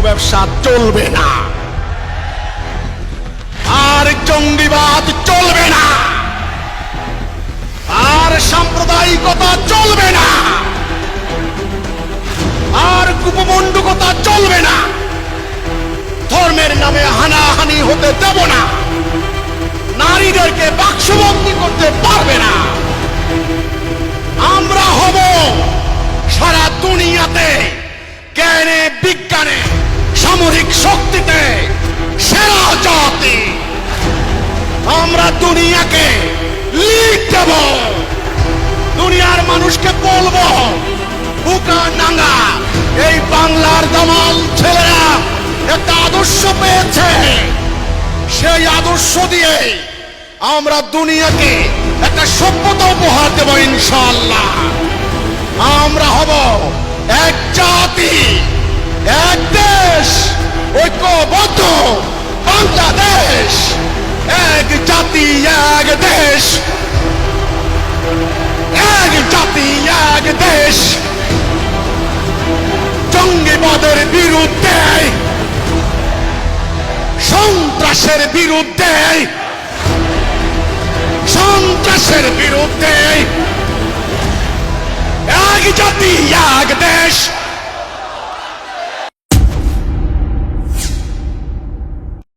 ব্যবসা চলবে না। আর জঙ্গিবাদ চলবে না। আর সাম্প্রদায়িকতা চলবে না। আর কুপমণ্ডকতা চলবে না। ধর্মের নামে হানাহানি হতে দেব না। নারীদেরকে বাক্সবন্দি করতে পারবে না। সামরিক শক্তিতে সেরা জাতি। আমরা দুনিয়াকে লিড দেব। দুনিয়ার মানুষকে বলব, বুকা নাঙ্গা, এই বাংলার দামাল ছেলেরা একটা আদর্শ পেয়েছে। সেই আদর্শ দিয়ে আমরা দুনিয়াকে একটা সভ্যতা উপহার দেব ইনশাল্লাহ আমরা হব এক জাতি বাংলাদেশ ঐক্যবদ্ধ বাংলাদেশ, এক জাতি, এক দেশ। এক জাতি, এক দেশ। জঙ্গিবাদের বিরুদ্ধে, সন্ত্রাসের বিরুদ্ধে সন্ত্রাসের বিরুদ্ধে। এক জাতি, এক দেশ।